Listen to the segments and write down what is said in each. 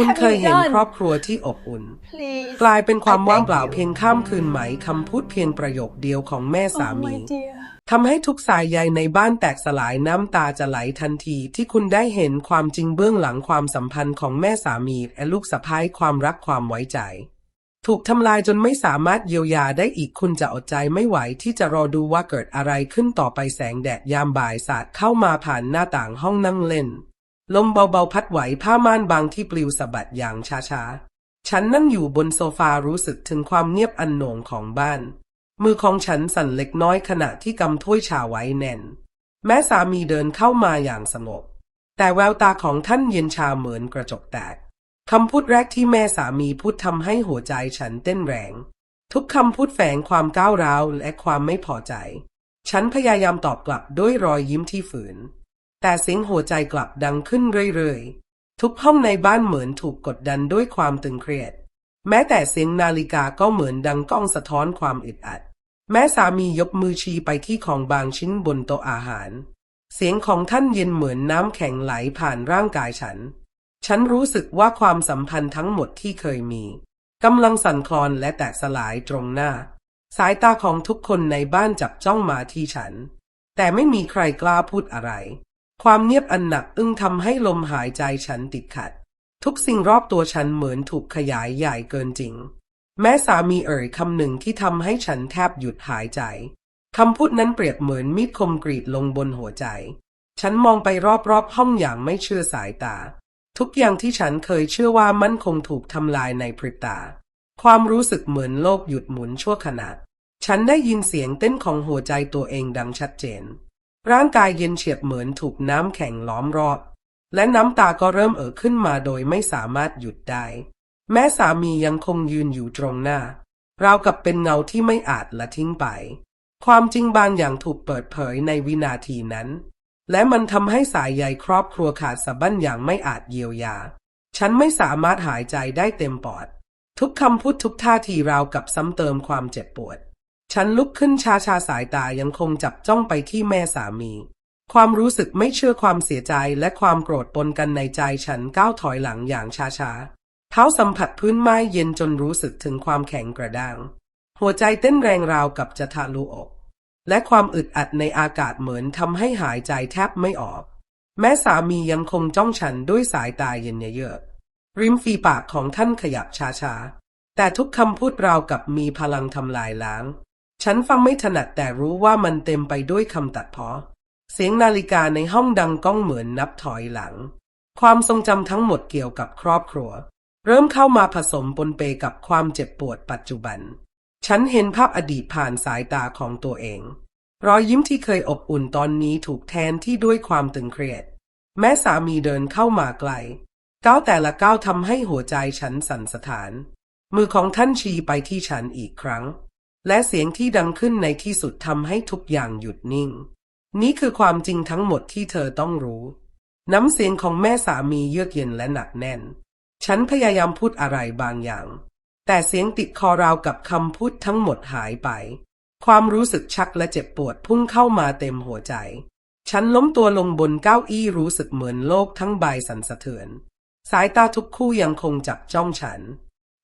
คุณ have เคย you เห็น done? ครอบครัวที่อบอุ่น Please. กลายเป็นความ I ว่าง beg เปล่า you. เพียงข้ามคืนไหมคำพูดเพียงประโยคเดียวของแม่สา Oh มี my dear. ทำให้ทุกสายใยในบ้านแตกสลายน้ำตาจะไหลทันทีที่คุณได้เห็นความจริงเบื้องหลังความสัมพันธ์ของแม่สามีและลูกสะพ้ายความรักความไว้ใจ ถูกทำลายจนไม่สามารถเยียวยาได้อีกคุณจะอดใจไม่ไหวที่จะรอดูว่าเกิดอะไรขึ้นต่อไปแสงแดดยามบ่ายสาดเข้ามาผ่านหน้าต่างห้องนั่งเล่น ลมเบาๆพัดไหวผ้าม่านบางที่ปลิวสะบัดอย่างช้าๆ ฉันนั่งอยู่บนโซฟารู้สึกถึงความเงียบอันโหน่งของบ้าน มือของฉันสั่นเล็กน้อยขณะที่กำถ้วยชาไว้แน่น แม้สามีเดินเข้ามาอย่างสงบ แต่แววตาของท่านเย็นชาเหมือนกระจกแตกคำพูดแรกที่แม่สามีพูดทำให้หัวใจฉันเต้นแรง ทุกคำพูดแฝงความก้าวร้าวและความไม่พอใจ ฉันพยายามตอบกลับด้วยรอยยิ้มที่ฝืน แต่เสียงโหัวใจกลับดังขึ้นเรื่อยๆ ทุกห้องในบ้านเหมือนถูกกดดันด้วยความตึงเครียด แม้แต่เสียงนาฬิกาก็เหมือนดังก้องสะท้อนความอึดอัด แม่สามียกมือชี้ไปที่ของบางชิ้นบนโต๊ะอาหาร เสียงของท่านเย็นเหมือนน้ำแข็งไหลผ่านร่างกายฉัน ฉันรู้สึกว่าความสัมพันธ์ทั้งหมดที่เคยมีกำลังสั่นคลอนและแตกสลายตรงหน้า สายตาของทุกคนในบ้านจับจ้องมาที่ฉัน แต่ไม่มีใครกล้าพูดอะไร ความเงียบอันหนักอึ้งทำให้ลมหายใจฉันติดขัด ทุกสิ่งรอบตัวฉันเหมือนถูกขยายใหญ่เกินจริง แม้สามีเอ่ยคำหนึ่งที่ทำให้ฉันแทบหยุดหายใจคำพูดนั้นเปรียบเหมือนมีดคมกรีดลงบนหัวใจ ฉันมองไปรอบๆห้องอย่างไม่เชื่อสายตา ทุกอย่างที่ฉันเคยเชื่อว่ามันคงถูกทำลายในพริบตา ความรู้สึกเหมือนโลกหยุดหมุนชั่วขณะ ฉันได้ยินเสียงเต้นของหัวใจตัวเองดังชัดเจน ร่างกายเย็นเฉียบเหมือนถูกน้ำแข็งล้อมรอบ และน้ำตาก็เริ่มเอ่อขึ้นมาโดยไม่สามารถหยุดได้ แม้สามียังคงยืนอยู่ตรงหน้า ราวกับเป็นเงาที่ไม่อาจละทิ้งไป ความจริงบางอย่างถูกเปิดเผยในวินาทีนั้น และมันทำให้สายใยครอบครัวขาดสะบั้นอย่างไม่อาจเยียวยา ฉันไม่สามารถหายใจได้เต็มปอด ทุกคำพูดทุกท่าทีราวกับซ้ำเติมความเจ็บปวด ฉันลุกขึ้นชาชาสายตายังคงจับจ้องไปที่แม่สามี ความรู้สึกไม่เชื่อความเสียใจและความโกรธปนกันในใจฉันก้าวถอยหลังอย่างช้าช้าเท้าสัมผัสพื้นไม้เย็นจนรู้สึกถึงความแข็งกระด้าง หัวใจเต้นแรงราวกับจะทะลุอก และความอึดอัดในอากาศเหมือนทำให้หายใจแทบไม่ออก แม้สามียังคงจ้องฉันด้วยสายตาเย็นเยือกริมฝีปากของท่านขยับช้าๆแต่ทุกคำพูดราวกับมีพลังทำลายล้าง ฉันฟังไม่ถนัดแต่รู้ว่ามันเต็มไปด้วยคำตัดเพ้อ เสียงนาฬิกาในห้องดังก้องเหมือนนับถอยหลัง ความทรงจำทั้งหมดเกี่ยวกับครอบครัว เริ่มเข้ามาผสมปนเปกับความเจ็บปวดปัจจุบัน ฉันเห็นภาพอดีตผ่านสายตาของตัวเอง รอยยิ้มที่เคยอบอุ่นตอนนี้ถูกแทนที่ด้วยความตึงเครียด แม้สามีเดินเข้ามาไกลก้าวแต่ละก้าวทำให้หัวใจฉันสั่นสะท้าน มือของท่านชี้ไปที่ฉันอีกครั้ง และเสียงที่ดังขึ้นในที่สุดทำให้ทุกอย่างหยุดนิ่ง นี่คือความจริงทั้งหมดที่เธอต้องรู้ น้ำเสียงของแม่สามีเยือกเย็นและหนักแน่น ฉันพยายามพูดอะไรบางอย่าง แต่เสียงติดคอราวกับคำพูดทั้งหมดหายไป ความรู้สึกชักและเจ็บปวดพุ่งเข้ามาเต็มหัวใจ ฉันล้มตัวลงบนเก้าอี้รู้สึกเหมือนโลกทั้งใบสั่นสะเทือน สายตาทุกคู่ยังคงจับจ้องฉัน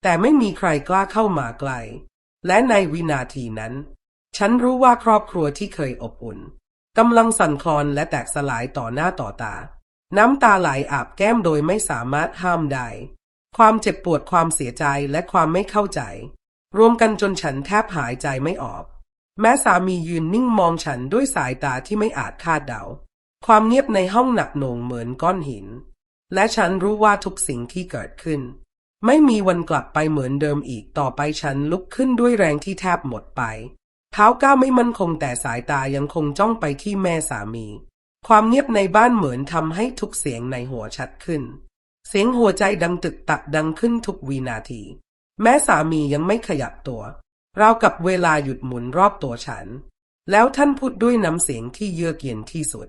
แต่ไม่มีใครกล้าเข้ามาใกล้ และในวินาทีนั้น ฉันรู้ว่าครอบครัวที่เคยอบอุ่นกำลังสั่นคลอนและแตกสลายต่อหน้าต่อตา น้ำตาไหลอาบแก้มโดยไม่สามารถห้ามได้ ความเจ็บปวดความเสียใจและความไม่เข้าใจ รวมกันจนฉันแทบหายใจไม่ออก แม้สามียืนนิ่งมองฉันด้วยสายตาที่ไม่อาจคาดเดา ความเงียบในห้องหนักหน่วงเหมือนก้อนหิน และฉันรู้ว่าทุกสิ่งที่เกิดขึ้น ไม่มีวันกลับไปเหมือนเดิมอีกต่อไปฉันลุกขึ้นด้วยแรงที่แทบหมดไป เท้าก้าวไม่มั่นคงแต่สายตายังคงจ้องไปที่แม่สามี ความเงียบในบ้านเหมือนทำให้ทุกเสียงในหัวชัดขึ้น เสียงหัวใจดังตึกตักดังขึ้นทุกวินาที แม้สามียังไม่ขยับตัวราวกับเวลาหยุดหมุนรอบตัวฉัน แล้วท่านพูดด้วยน้ำเสียงที่เยือกเย็นที่สุด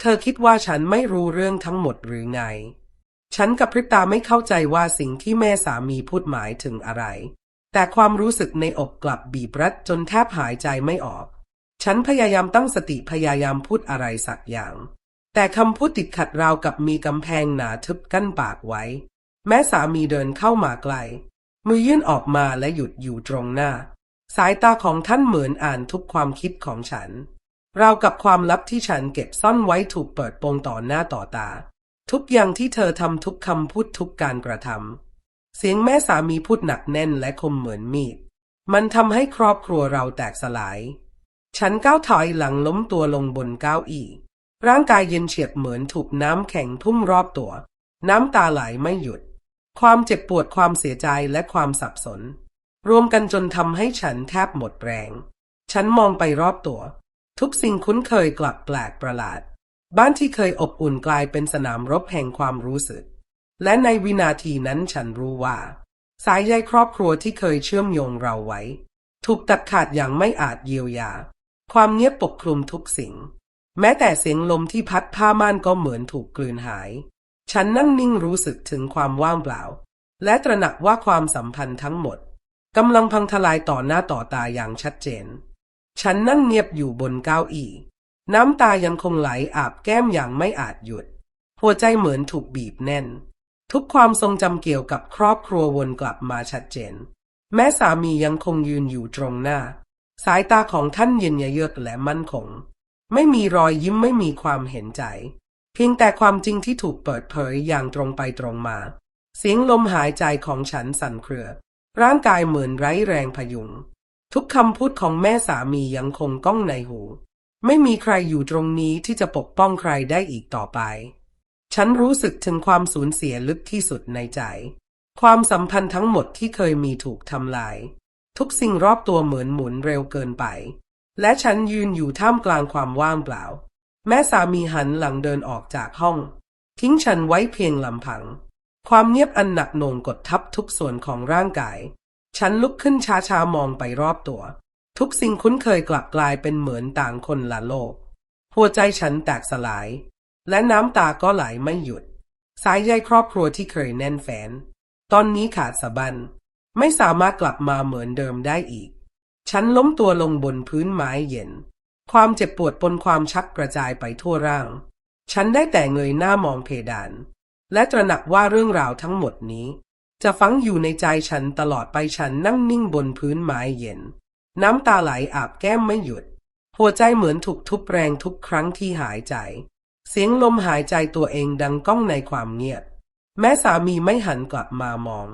เธอคิดว่าฉันไม่รู้เรื่องทั้งหมดหรือไง ฉันกับพริบตาไม่เข้าใจว่าสิ่งที่แม่สามีพูดหมายถึงอะไร แต่ความรู้สึกในอกกลับบีบรัดจนแทบหายใจไม่ออก ฉันพยายามตั้งสติพยายามพูดอะไรสักอย่าง แต่คำพูดติดขัดราวกับมีกำแพงหนาทึบกั้นปากไว้ แม่สามีเดินเข้ามาไกล มือยื่นออกมาและหยุดอยู่ตรงหน้า สายตาของท่านเหมือนอ่านทุกความคิดของฉันราวกับความลับที่ฉันเก็บซ่อนไว้ถูกเปิดโปงต่อหน้าต่อตา ทุกอย่างที่เธอทำทุกคำพูดทุกการกระทำเสียงแม่สามีพูดหนักแน่นและคมเหมือนมีด มันทำให้ครอบครัวเราแตกสลาย ฉันก้าวถอยหลังล้มตัวลงบนเก้าอี้ร่างกายเย็นเฉียบเหมือนถูกน้ำแข็งทุ่มรอบตัว น้ำตาไหลไม่หยุด ความเจ็บปวดความเสียใจและความสับสน รวมกันจนทำให้ฉันแทบหมดแรง ฉันมองไปรอบตัว ทุกสิ่งคุ้นเคยกลับแปลกประหลาด บ้านที่เคยอบอุ่นกลายเป็นสนามรบแห่งความรู้สึก และในวินาทีนั้นฉันรู้ว่า สายใยครอบครัวที่เคยเชื่อมโยงเราไว้ ถูกตัดขาดอย่างไม่อาจเยียวยา ความเงียบปกคลุมทุกสิ่ง แม้แต่เสียงลมที่พัดผ้าม่านก็เหมือนถูกกลืนหาย ฉันนั่งนิ่งรู้สึกถึงความว่างเปล่า และตระหนักว่าความสัมพันธ์ทั้งหมดกำลังพังทลายต่อหน้าต่อตาอย่างชัดเจน ฉันนั่งเงียบอยู่บนเก้าอี้ น้ำตายังคงไหลอาบแก้มอย่างไม่อาจหยุด หัวใจเหมือนถูกบีบแน่น ทุกความทรงจำเกี่ยวกับครอบครัววนกลับมาชัดเจน แม้สามียังคงยืนอยู่ตรงหน้า สายตาของท่านเย็นเยือกและมั่นคง ไม่มีรอยยิ้มไม่มีความเห็นใจ เพียงแต่ความจริงที่ถูกเปิดเผยอย่างตรงไปตรงมา เสียงลมหายใจของฉันสั่นเครือ ร่างกายเหมือนไร้แรงพยุง ทุกคำพูดของแม่สามียังคงก้องในหู ไม่มีใครอยู่ตรงนี้ที่จะปกป้องใครได้อีกต่อไป ฉันรู้สึกถึงความสูญเสียลึกที่สุดในใจ ความสัมพันธ์ทั้งหมดที่เคยมีถูกทำลาย ทุกสิ่งรอบตัวเหมือนหมุนเร็วเกินไป และฉันยืนอยู่ท่ามกลางความว่างเปล่า แม่สามีหันหลังเดินออกจากห้อง ทิ้งฉันไว้เพียงลำพัง ความเงียบอันหนักหน่วงกดทับทุกส่วนของร่างกาย ฉันลุกขึ้นช้าๆมองไปรอบตัว ทุกสิ่งคุ้นเคยกลับกลายเป็นเหมือนต่างคนละโลก หัวใจฉันแตกสลาย และน้ำตาก็ไหลไม่หยุด สายใยครอบครัวที่เคยแน่นแฟน ตอนนี้ขาดสะบัน ไม่สามารถกลับมาเหมือนเดิมได้อีก ฉันล้มตัวลงบนพื้นไม้เย็น ความเจ็บปวดปนความชักกระจายไปทั่วร่าง ฉันได้แต่เงยหน้ามองเพดาน และตระหนักว่าเรื่องราวทั้งหมดนี้ จะฝังอยู่ในใจฉันตลอดไปฉันนั่งนิ่งบนพื้นไม้เย็น น้ำตาไหลอาบแก้มไม่หยุด หัวใจเหมือนถูกทุบแรงทุกครั้งที่หายใจ เสียงลมหายใจตัวเองดังก้องในความเงียบ แม้สามีไม่หันกลับมามอง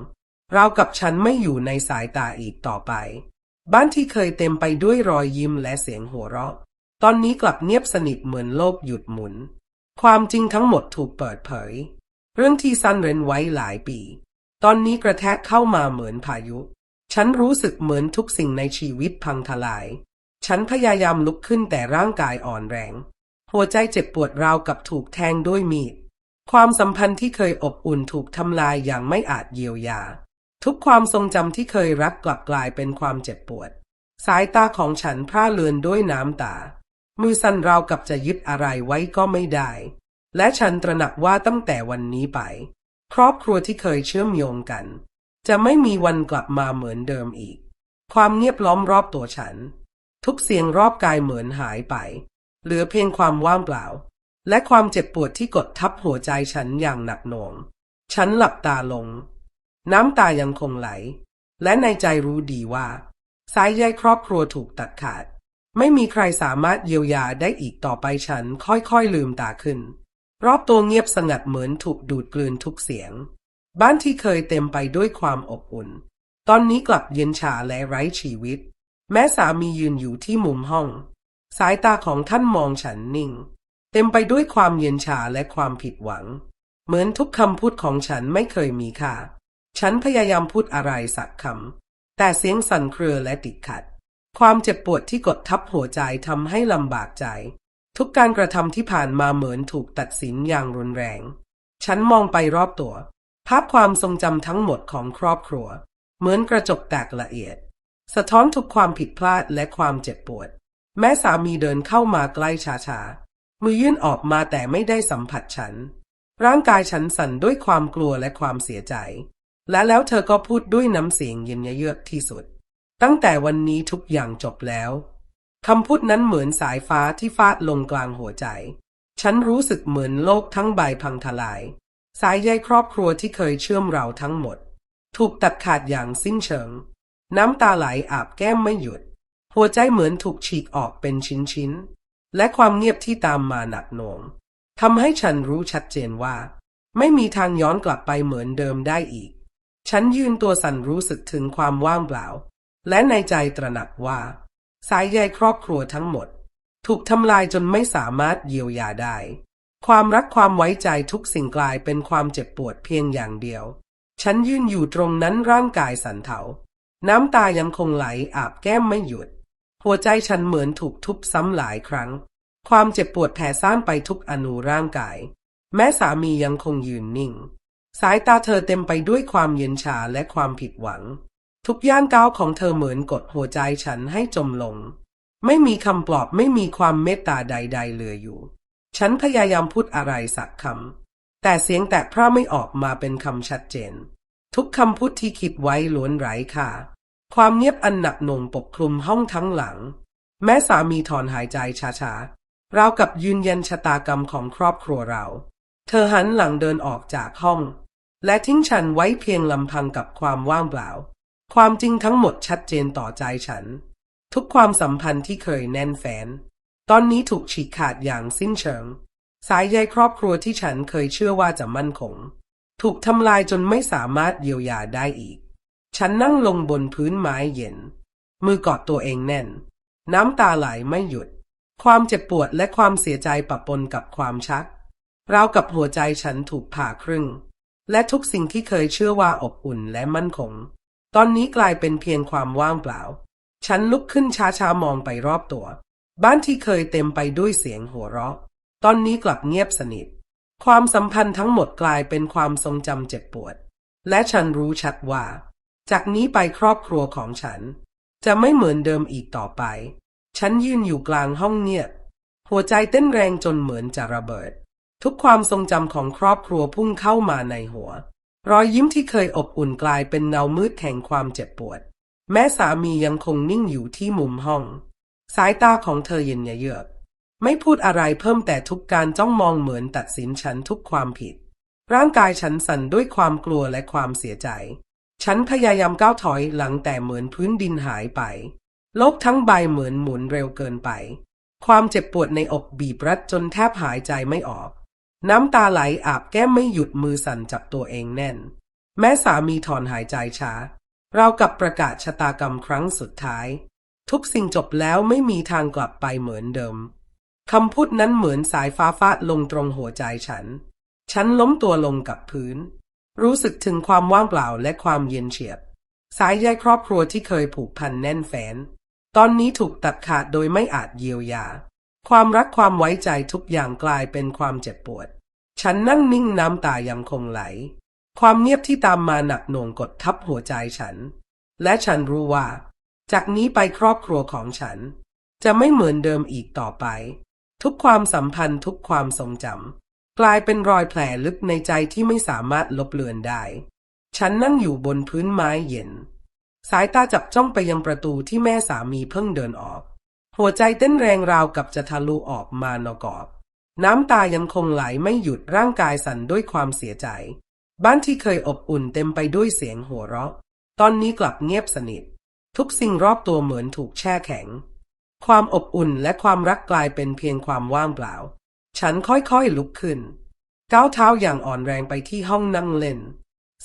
เรากับฉันไม่อยู่ในสายตาอีกต่อไป บ้านที่เคยเต็มไปด้วยรอยยิ้มและเสียงหัวเราะ ตอนนี้กลับเงียบสนิทเหมือนโลกหยุดหมุน ความจริงทั้งหมดถูกเปิดเผย เรื่องที่ซ่อนเร้นไว้หลายปี ตอนนี้กระแทกเข้ามาเหมือนพายุ ฉันรู้สึกเหมือนทุกสิ่งในชีวิตพังทลาย ฉันพยายามลุกขึ้นแต่ร่างกายอ่อนแรง หัวใจเจ็บปวดราวกับถูกแทงด้วยมีด ความสัมพันธ์ที่เคยอบอุ่นถูกทำลายอย่างไม่อาจเยียวยา ทุกความทรงจำที่เคยรักกลับกลายเป็นความเจ็บปวด สายตาของฉันพร่าเลือนด้วยน้ำตา มือสั่นราวกับจะยึดอะไรไว้ก็ไม่ได้ และฉันตระหนักว่าตั้งแต่วันนี้ไป ครอบครัวที่เคยเชื่อมโยงกัน จะไม่มีวันกลับมาเหมือนเดิมอีก ความเงียบล้อมรอบตัวฉัน ทุกเสียงรอบกายเหมือนหายไป เหลือเพียงความว่างเปล่า และความเจ็บปวดที่กดทับหัวใจฉันอย่างหนักหน่วง ฉันหลับตาลง น้ำตายังคงไหล และในใจรู้ดีว่า สายใยครอบครัวถูกตัดขาด ไม่มีใครสามารถเยียวยาได้อีกต่อไปฉันค่อยๆลืมตาขึ้น รอบตัวเงียบสงัดเหมือนถูกดูดกลืนทุกเสียง บ้านที่เคยเต็มไปด้วยความอบอุ่น ตอนนี้กลับเย็นชาและไร้ชีวิต แม้สามียืนอยู่ที่มุมห้อง สายตาของท่านมองฉันนิ่ง เต็มไปด้วยความเย็นชาและความผิดหวัง เหมือนทุกคำพูดของฉันไม่เคยมีค่า ฉันพยายามพูดอะไรสักคำ แต่เสียงสั่นเครือและติดขัด ความเจ็บปวดที่กดทับหัวใจทำให้ลำบากใจ ทุกการกระทำที่ผ่านมาเหมือนถูกตัดสินอย่างรุนแรง ฉันมองไปรอบตัวาพความทรงจำทั้งหมดของครอบครัว เหมือนกระจกแตกละเอียด สะท้อนทุกความผิดพลาดและความเจ็บปวด แม้สามีเดินเข้ามาใกล้ช้าๆ มือยื่นออกมาแต่ไม่ได้สัมผัสฉัน ร่างกายฉันสั่นด้วยความกลัวและความเสียใจ และแล้วเธอก็พูดด้วยน้ำเสียงเย็นเยือกที่สุด ตั้งแต่วันนี้ทุกอย่างจบแล้วคำพูดนั้นเหมือนสายฟ้าที่ฟาดลงกลางหัวใจ ฉันรู้สึกเหมือนโลกทั้งใบพังทลาย สายใยครอบครัวที่เคยเชื่อมเราทั้งหมด ถูกตัดขาดอย่างสิ้นเชิง น้ำตาไหลอาบแก้มไม่หยุด หัวใจเหมือนถูกฉีกออกเป็นชิ้นๆ และความเงียบที่ตามมาหนักหน่วงทำให้ฉันรู้ชัดเจนว่า ไม่มีทางย้อนกลับไปเหมือนเดิมได้อีก ฉันยืนตัวสั่นรู้สึกถึงความว่างเปล่า และในใจตระหนักว่า สายใยครอบครัวทั้งหมด ถูกทำลายจนไม่สามารถเยียวยาได้ ความรักความไว้ใจทุกสิ่งกลายเป็นความเจ็บปวดเพียงอย่างเดียว ฉันยืนอยู่ตรงนั้นร่างกายสั่นเทาน้ำตายังคงไหลอาบแก้มไม่หยุด หัวใจฉันเหมือนถูกทุบซ้ำหลายครั้ง ความเจ็บปวดแผ่ซ่านไปทุกอนูร่างกาย แม้สามียังคงยืนนิ่ง สายตาเธอเต็มไปด้วยความเย็นชาและความผิดหวัง ทุกย่างก้าวของเธอเหมือนกดหัวใจฉันให้จมลง ไม่มีคำปลอบไม่มีความเมตตาใด ๆ เหลืออยู่ ฉันพยายามพูดอะไรสักคำ แต่เสียงแตกพร่าไม่ออกมาเป็นคำชัดเจน ทุกคำพูดที่คิดไว้ล้วนไร้ค่า ความเงียบอันหนักหน่วงปกคลุมห้องทั้งหลัง แม้สามีถอนหายใจช้าๆ ราวกับยืนยันชะตากรรมของครอบครัวเรา เธอหันหลังเดินออกจากห้อง และทิ้งฉันไว้เพียงลำพังกับความว่างเปล่า ความจริงทั้งหมดชัดเจนต่อใจฉัน ทุกความสัมพันธ์ที่เคยแน่นแฟน ตอนนี้ถูกฉีกขาดอย่างสิ้นเชิง สายใยครอบครัวที่ฉันเคยเชื่อว่าจะมั่นคง ถูกทำลายจนไม่สามารถเยียวยาได้อีก ฉันนั่งลงบนพื้นไม้เย็น มือกอดตัวเองแน่น น้ำตาไหลไม่หยุด ความเจ็บปวดและความเสียใจปะปนกับความชักราวกับหัวใจฉันถูกผ่าครึ่ง และทุกสิ่งที่เคยเชื่อว่าอบอุ่นและมั่นคง ตอนนี้กลายเป็นเพียงความว่างเปล่า ฉันลุกขึ้นช้าๆมองไปรอบตัว บ้านที่เคยเต็มไปด้วยเสียงหัวเราะ ตอนนี้กลับเงียบสนิท ความสัมพันธ์ทั้งหมดกลายเป็นความทรงจำเจ็บปวด และฉันรู้ชัดว่า จากนี้ไปครอบครัวของฉัน จะไม่เหมือนเดิมอีกต่อไป ฉันยืนอยู่กลางห้องเงียบ หัวใจเต้นแรงจนเหมือนจะระเบิด ทุกความทรงจำของครอบครัวพุ่งเข้ามาในหัว รอยยิ้มที่เคยอบอุ่นกลายเป็นเงามืดแห่งความเจ็บปวด แม่สามียังคงนิ่งอยู่ที่มุมห้อง สายตาของเธอเย็นเยือกไม่พูดอะไรเพิ่มแต่ทุกการจ้องมองเหมือนตัดสินฉันทุกความผิด ร่างกายฉันสั่นด้วยความกลัวและความเสียใจ ฉันพยายามก้าวถอยหลังแต่เหมือนพื้นดินหายไป โลกทั้งใบเหมือนหมุนเร็วเกินไป ความเจ็บปวดในอกบีบรัดจนแทบหายใจไม่ออก น้ำตาไหลอาบแก้มไม่หยุดมือสั่นจับตัวเองแน่น แม้สามีถอนหายใจช้า เรากับประกาศชะตากรรมครั้งสุดท้าย ทุกสิ่งจบแล้วไม่มีทางกลับไปเหมือนเดิมคำพูดนั้นเหมือนสายฟ้าฟาดลงตรงหัวใจฉัน ฉันล้มตัวลงกับพื้น รู้สึกถึงความว่างเปล่าและความเย็นเฉียบ สายใยครอบครัวที่เคยผูกพันแน่นแฟ้นตอนนี้ถูกตัดขาดโดยไม่อาจเยียวยา ความรักความไว้ใจทุกอย่างกลายเป็นความเจ็บปวด ฉันนั่งนิ่งน้ำตายังคงไหล ความเงียบที่ตามมาหนักหน่วงกดทับหัวใจฉัน และฉันรู้ว่า จากนี้ไปครอบครัวของฉัน จะไม่เหมือนเดิมอีกต่อไป ทุกความสัมพันธ์ทุกความทรงจำกลายเป็นรอยแผลลึกในใจที่ไม่สามารถลบเลือนได้ ฉันนั่งอยู่บนพื้นไม้เย็น สายตาจับจ้องไปยังประตูที่แม่สามีเพิ่งเดินออก หัวใจเต้นแรงราวกับจะทะลุออกมานอกอบน้ำตายังคงไหลไม่หยุดร่างกายสั่นด้วยความเสียใจ บ้านที่เคยอบอุ่นเต็มไปด้วยเสียงหัวเราะ ตอนนี้กลับเงียบสนิท ทุกสิ่งรอบตัวเหมือนถูกแช่แข็ง ความอบอุ่นและความรักกลายเป็นเพียงความว่างเปล่า ฉันค่อยๆลุกขึ้น ก้าวเท้าอย่างอ่อนแรงไปที่ห้องนั่งเล่น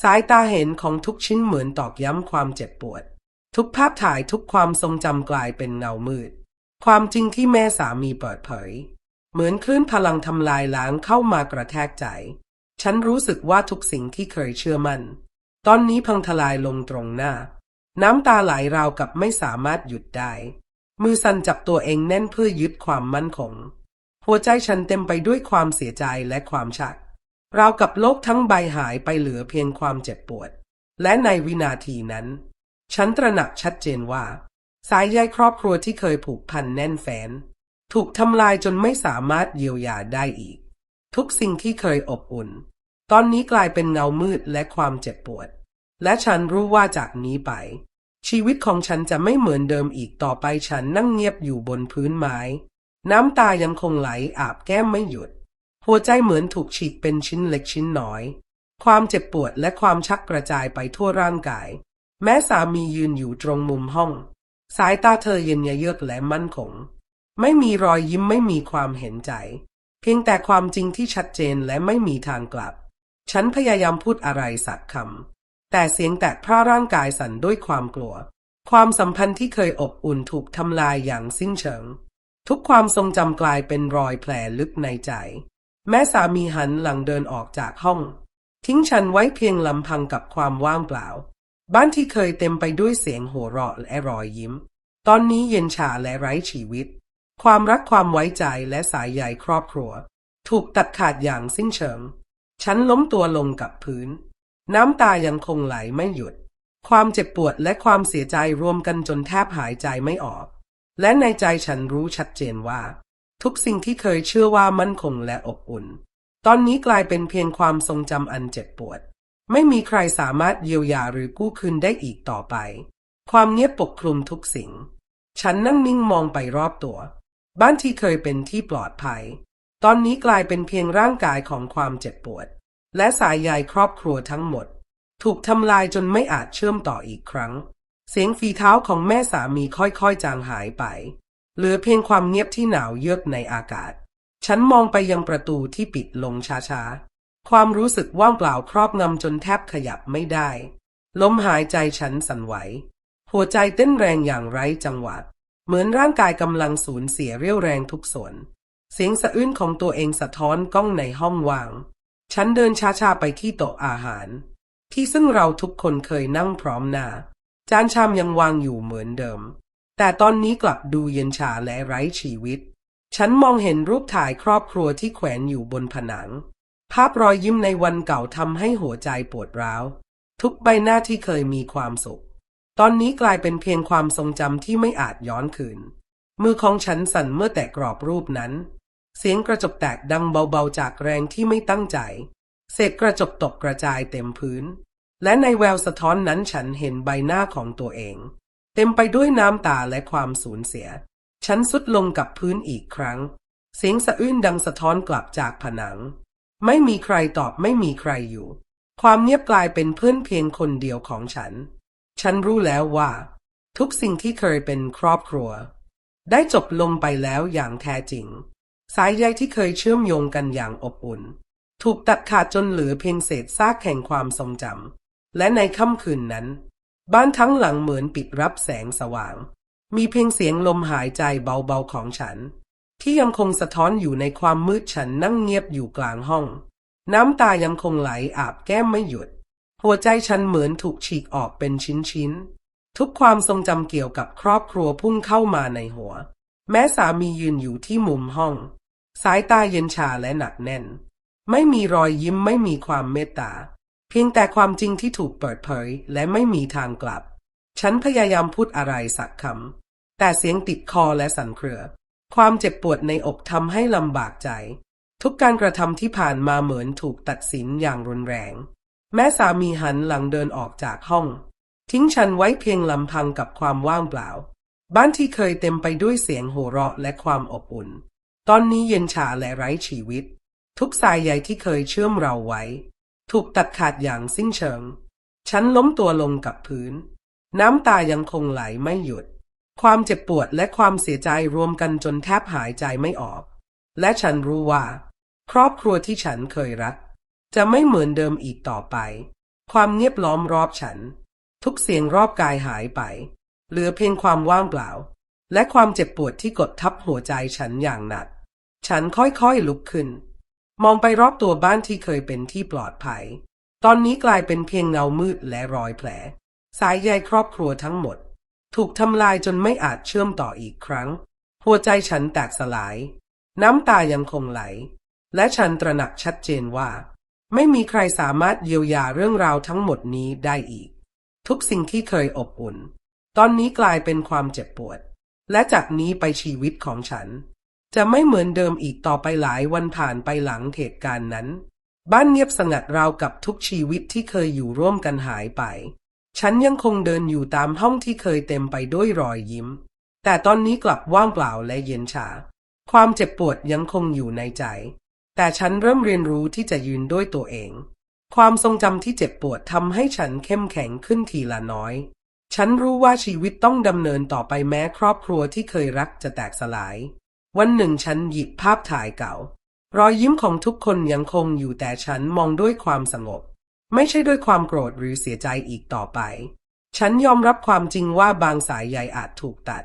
สายตาเห็นของทุกชิ้นเหมือนตอกย้ำความเจ็บปวด ทุกภาพถ่ายทุกความทรงจำกลายเป็นเงามืด ความจริงที่แม่สามีเปิดเผย เหมือนคลื่นพลังทำลายล้างเข้ามากระแทกใจ ฉันรู้สึกว่าทุกสิ่งที่เคยเชื่อมัน่น ตอนนี้พังทลายลงตรงหน้า น้ำตาไหลราวกับไม่สามารถหยุดได้ มือสั่นจับตัวเองแน่นเพื่อยึดความมั่นคง หัวใจฉันเต็มไปด้วยความเสียใจและความชัก ราวกับโลกทั้งใบหายไปเหลือเพียงความเจ็บปวด และในวินาทีนั้น ฉันตระหนักชัดเจนว่า สายใยครอบครัวที่เคยผูกพันแน่นแฟ้นถูกทำลายจนไม่สามารถเยียวยาได้อีก ทุกสิ่งที่เคยอบอุ่น ตอนนี้กลายเป็นเงามืดและความเจ็บปวด และฉันรู้ว่าจากนี้ไป ชีวิตของฉันจะไม่เหมือนเดิมอีกต่อไปฉันนั่งเงียบอยู่บนพื้นไม้ น้ำตายังคงไหลอาบแก้มไม่หยุด หัวใจเหมือนถูกฉีกเป็นชิ้นเล็กชิ้นน้อย ความเจ็บปวดและความชักกระจายไปทั่วร่างกาย แม้สามียืนอยู่ตรงมุมห้อง สายตาเธอเย็นยเยือกและมั่นคง ไม่มีรอยยิ้มไม่มีความเห็นใจ เพียงแต่ความจริงที่ชัดเจนและไม่มีทางกลับ ฉันพยายามพูดอะไรสักคำ แต่เสียงแตกพร่าร่างกายสั่นด้วยความกลัว ความสัมพันธ์ที่เคยอบอุ่นถูกทำลายอย่างสิ้นเชิง ทุกความทรงจำกลายเป็นรอยแผลลึกในใจ แม้สามีหันหลังเดินออกจากห้อง ทิ้งฉันไว้เพียงลำพังกับความว่างเปล่า บ้านที่เคยเต็มไปด้วยเสียงหัวเราะและรอยยิ้ม ตอนนี้เย็นชาและไร้ชีวิต ความรักความไว้ใจและสายใยครอบครัว ถูกตัดขาดอย่างสิ้นเชิง ฉันล้มตัวลงกับพื้น น้ำตายังคงไหลไม่หยุด ความเจ็บปวดและความเสียใจรวมกันจนแทบหายใจไม่ออก และในใจฉันรู้ชัดเจนว่า ทุกสิ่งที่เคยเชื่อว่ามั่นคงและอบอุ่น ตอนนี้กลายเป็นเพียงความทรงจำอันเจ็บปวด ไม่มีใครสามารถเยียวยาหรือกู้คืนได้อีกต่อไป ความเงียบปกคลุมทุกสิ่ง ฉันนั่งนิ่งมองไปรอบตัว บ้านที่เคยเป็นที่ปลอดภัย ตอนนี้กลายเป็นเพียงร่างกายของความเจ็บปวด และสายใยครอบครัวทั้งหมด ถูกทำลายจนไม่อาจเชื่อมต่ออีกครั้ง เสียงฝีเท้าของแม่สามีค่อยๆ จางหายไป เหลือเพียงความเงียบที่หนาวเยือกในอากาศ ฉันมองไปยังประตูที่ปิดลงช้าๆ ความรู้สึกว่างเปล่าครอบงำจนแทบขยับไม่ได้ ลมหายใจฉันสั่นไหว หัวใจเต้นแรงอย่างไร้จังหวะ เหมือนร่างกายกำลังสูญเสียเรี่ยวแรงทุกส่วน เสียงสะอื้นของตัวเองสะท้อนกล้องในห้องว่าง ฉันเดินช้าๆไปที่โต๊ะอาหาร ที่ซึ่งเราทุกคนเคยนั่งพร้อมหน้า จานชามยังวางอยู่เหมือนเดิม แต่ตอนนี้กลับดูเย็นชาและไร้ชีวิต ฉันมองเห็นรูปถ่ายครอบครัวที่แขวนอยู่บนผนัง ภาพรอยยิ้มในวันเก่าทำให้หัวใจปวดร้าว ทุกใบหน้าที่เคยมีความสุข ตอนนี้กลายเป็นเพียงความทรงจำที่ไม่อาจย้อนคืน มือของฉันสั่นเมื่อแตะกรอบรูปนั้น เสียงกระจกแตกดังเบาๆจากแรงที่ไม่ตั้งใจ เศษกระจกตกกระจายเต็มพื้น และในแววสะท้อนนั้นฉันเห็นใบหน้าของตัวเอง เต็มไปด้วยน้ำตาและความสูญเสีย ฉันสุดลงกับพื้นอีกครั้ง เสียงสะอื้นดังสะท้อนกลับจากผนัง ไม่มีใครตอบไม่มีใครอยู่ ความเงียบกลายเป็นเพื่อนเพียงคนเดียวของฉัน ฉันรู้แล้วว่า ทุกสิ่งที่เคยเป็นครอบครัว ได้จบลงไปแล้วอย่างแท้จริง สายใยที่เคยเชื่อมโยงกันอย่างอบอุ่น ถูกตัดขาดจนเหลือเพียงเศษซากแห่งความทรงจำและในค่ำคืนนั้น บ้านทั้งหลังเหมือนปิดรับแสงสว่าง มีเพียงเสียงลมหายใจเบาๆของฉัน ที่ยังคงสะท้อนอยู่ในความมืดฉันนั่งเงียบอยู่กลางห้อง น้ำตายังคงไหลอาบแก้มไม่หยุด หัวใจฉันเหมือนถูกฉีกออกเป็นชิ้นๆทุกความทรงจำเกี่ยวกับครอบครัวพุ่งเข้ามาในหัว แม้สามียืนอยู่ที่มุมห้อง สายตาเย็นชาและหนักแน่น ไม่มีรอยยิ้มไม่มีความเมตตา เพียงแต่ความจริงที่ถูกเปิดเผยและไม่มีทางกลับ ฉันพยายามพูดอะไรสักคำแต่เสียงติดคอและสั่นเครือ ความเจ็บปวดในอกทำให้ลำบากใจ ทุกการกระทำที่ผ่านมาเหมือนถูกตัดสินอย่างรุนแรง แม้สามีหันหลังเดินออกจากห้อง ทิ้งฉันไว้เพียงลำพังกับความว่างเปล่า บ้านที่เคยเต็มไปด้วยเสียงโห่เราะและความอบอุ่น ตอนนี้เย็นชาและไร้ชีวิต ทุกสายใยที่เคยเชื่อมเราไว้ ถูกตัดขาดอย่างสิ้นเชิง ฉันล้มตัวลงกับพื้น น้ำตายังคงไหลไม่หยุด ความเจ็บปวดและความเสียใจรวมกันจนแทบหายใจไม่ออก และฉันรู้ว่า ครอบครัวที่ฉันเคยรัก จะไม่เหมือนเดิมอีกต่อไป ความเงียบล้อมรอบฉัน ทุกเสียงรอบกายหายไป เหลือเพียงความว่างเปล่า และความเจ็บปวดที่กดทับหัวใจฉันอย่างหนัก ฉันค่อยๆลุกขึ้น มองไปรอบตัวบ้านที่เคยเป็นที่ปลอดภัย ตอนนี้กลายเป็นเพียงเงามืดและรอยแผล สายใยครอบครัวทั้งหมด ถูกทำลายจนไม่อาจเชื่อมต่ออีกครั้ง หัวใจฉันแตกสลาย น้ำตายังคงไหล และฉันตระหนักชัดเจนว่า ไม่มีใครสามารถเยียวยาเรื่องราวทั้งหมดนี้ได้อีก ทุกสิ่งที่เคยอบอุ่น ตอนนี้กลายเป็นความเจ็บปวด และจากนี้ไปชีวิตของฉัน จะไม่เหมือนเดิมอีกต่อไปหลายวันผ่านไปหลังเหตุการณ์นั้น บ้านเงียบสงัดราวกับทุกชีวิตที่เคยอยู่ร่วมกันหายไป ฉันยังคงเดินอยู่ตามห้องที่เคยเต็มไปด้วยรอยยิ้ม แต่ตอนนี้กลับว่างเปล่าและเย็นชา ความเจ็บปวดยังคงอยู่ในใจ แต่ฉันเริ่มเรียนรู้ที่จะยืนด้วยตัวเอง ความทรงจำที่เจ็บปวดทำให้ฉันเข้มแข็งขึ้นทีละน้อย ฉันรู้ว่าชีวิตต้องดำเนินต่อไปแม้ครอบครัวที่เคยรักจะแตกสลาย วันหนึ่งฉันหยิบภาพถ่ายเก่า รอยยิ้มของทุกคนยังคงอยู่แต่ฉันมองด้วยความสงบ ไม่ใช่ด้วยความโกรธหรือเสียใจอีกต่อไป ฉันยอมรับความจริงว่าบางสายใยอาจถูกตัด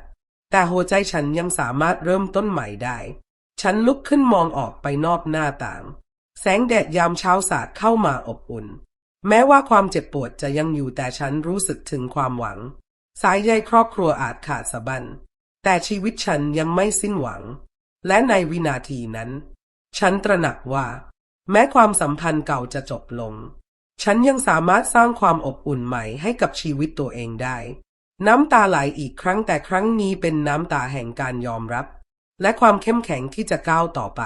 แต่หัวใจฉันยังสามารถเริ่มต้นใหม่ได้ ฉันลุกขึ้นมองออกไปนอกหน้าต่าง แสงแดดยามเช้าสาดเข้ามาอบอุ่น แม้ว่าความเจ็บปวดจะยังอยู่แต่ฉันรู้สึกถึงความหวัง สายใยครอบครัวอาจขาดสะบัน แต่ชีวิตฉันยังไม่สิ้นหวัง และในวินาทีนั้น ฉันตระหนักว่า แม้ความสัมพันธ์เก่าจะจบลง ฉันยังสามารถสร้างความอบอุ่นใหม่ให้กับชีวิตตัวเองได้ น้ำตาไหลอีกครั้งแต่ครั้งนี้เป็นน้ำตาแห่งการยอมรับ และความเข้มแข็งที่จะก้าวต่อไป